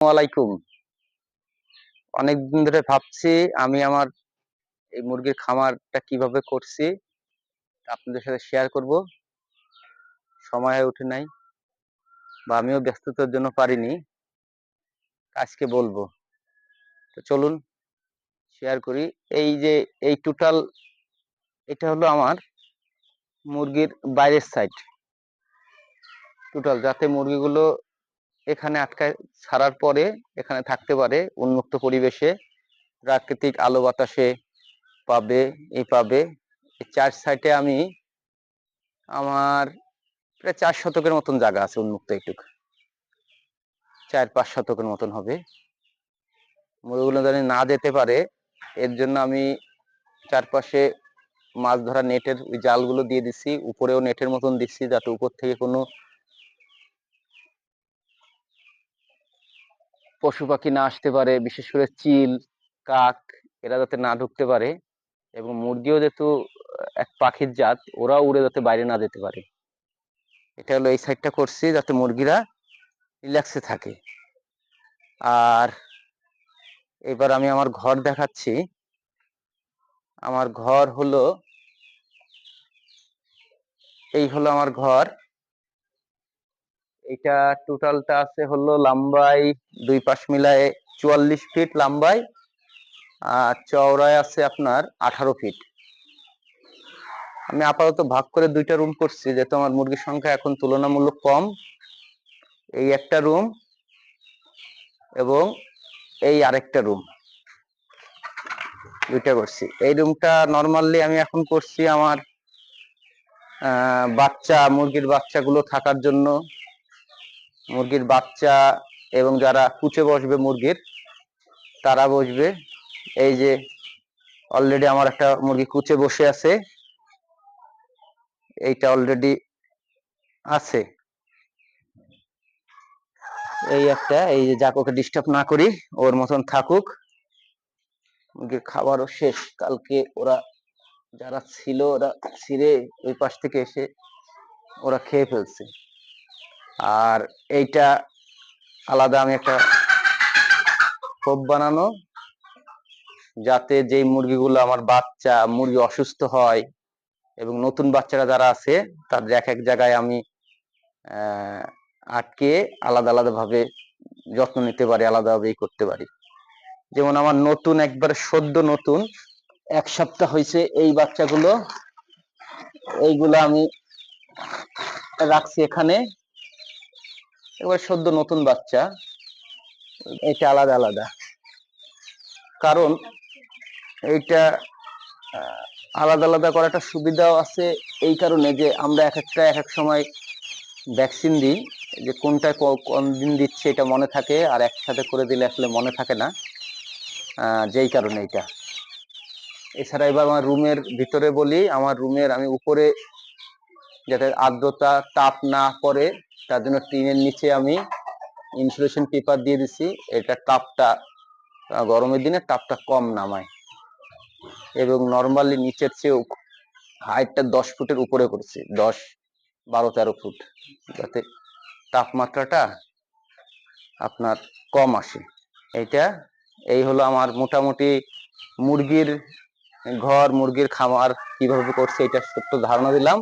আলাইকুম অনেকদিন ধরে ভাবছি আমি আমার এই মুরগির খামারটা কীভাবে করছি আপনাদের সাথে শেয়ার করব। সময় হয়ে নাই বা আমিও ব্যস্ততার জন্য পারিনি আজকে বলব। তো চলুন শেয়ার করি। এই যে, এই টোটাল এটা হলো আমার মুরগির বাইরের সাইড টোটাল যাতে মুরগিগুলো এখানে আটকায় ছাড়ার পরে এখানে থাকতে পারে উন্মুক্ত পরিবেশে, প্রাকৃতিক আলো বাতাসে পাবে, এই পাবে। চার সাইডে আমি আমার প্রায় চার শতকের মতন জায়গা আছে উন্মুক্ত এইটুক চার, পাঁচ শতকের মতন হবে। মুরগিগুলো জানি না যেতে পারে, এর জন্য আমি চারপাশে মাছ ধরা নেটের ওই জালগুলো দিয়ে দিছি, উপরেও নেটের মতন দিচ্ছি যাতে উপর থেকে কোনো পশু পাখি না আসতে পারে, বিশেষ করে চিল, কাক, এরা যাতে না ঢুকতে পারে এবং মুরগিও যেহেতু এক পাখির জাত, ওরাও উড়ে যাতে বাইরে না যেতে পারে। এটা হলো এই সাইডটা করছি যাতে মুরগিরা রিল্যাক্সে থাকে। আর এবার আমি আমার ঘর দেখাচ্ছি। আমার ঘর হলো, এই হলো আমার ঘর। এটা টোটালটা আছে হলো লম্বাই দুই পাশ মিলায় চুয়াল্লিশ ফিট লম্বাই আর চওড়ায় আছে আপনার আঠারো ফিট। আমি আপাতত ভাগ করে দুইটা রুম করছি, যেহেতু আমার মুরগির সংখ্যা এখন তুলনামূলক কম। এই একটা রুম এবং এই আরেকটা রুম দুইটা করছি। এই রুমটা নর্মালি আমি এখন করছি আমার বাচ্চা, মুরগির বাচ্চাগুলো থাকার জন্য। মুরগির বাচ্চা এবং যারা কুচে বসবে মুরগির, তারা বসবে। এই যে অলরেডি আমার একটা মুরগি কুচে বসে আছে। এইটা অলরেডি আছে। এই একটা, এই যে যাক ওকে ডিস্টার্ব না করি, ওর মতন থাকুক। মুরগির খাবারও শেষ। কালকে ওরা যারা ছিল, ওরা ছিঁড়ে ওই পাশ থেকে এসে ওরা খেয়ে ফেলছে। আর এইটা আলাদা আমি একটা খোপ বানানো, যাতে যেই মুরগিগুলো আমার বাচ্চা, মুরগি অসুস্থ হয় এবং নতুন বাচ্চারা যারা আছে, তাদের এক এক জায়গায় আমি আটকে আলাদা আলাদা ভাবে যত্ন নিতে পারি, আলাদাভাবেই করতে পারি। যেমন আমার নতুন, একবার সদ্য নতুন, এক সপ্তাহ হয়েছে এই বাচ্চাগুলো, এইগুলো আমি রাখছি এখানে। এবার সদ্য নতুন বাচ্চা, এটা আলাদা আলাদা। কারণ এইটা আলাদা আলাদা করাটা সুবিধাও আছে এই কারণে যে আমরা এক একটা, এক এক সময় ভ্যাকসিন দিই, যে কোনটা কোন দিন দিচ্ছে এটা মনে থাকে, আর একসাথে করে দিলে আসলে মনে থাকে না যেই কারণে এটা। এছাড়া এবার আমার রুমের ভিতরে বলি, আমার রুমের আমি উপরে যাতে আর্দ্রতা তাপ না পড়ে, তার জন্য টিনের নিচে আমি ইনসুলেশন পেপার দিয়ে দিছি। এটা তাপটা গরমের দিনে তাপটা কম নামায়। এবং নর্মালি নিচের চেয়েও হাইটটা দশ ফুটের উপরে করেছি, দশ, বারো, তেরো ফুট। যাতে তাপমাত্রাটা আপনার কম আসে। এইটা, এই হলো আমার মোটামুটি মুরগির ঘর, মুরগির খামার কীভাবে করছে, এটা সত্য ধারণা দিলাম।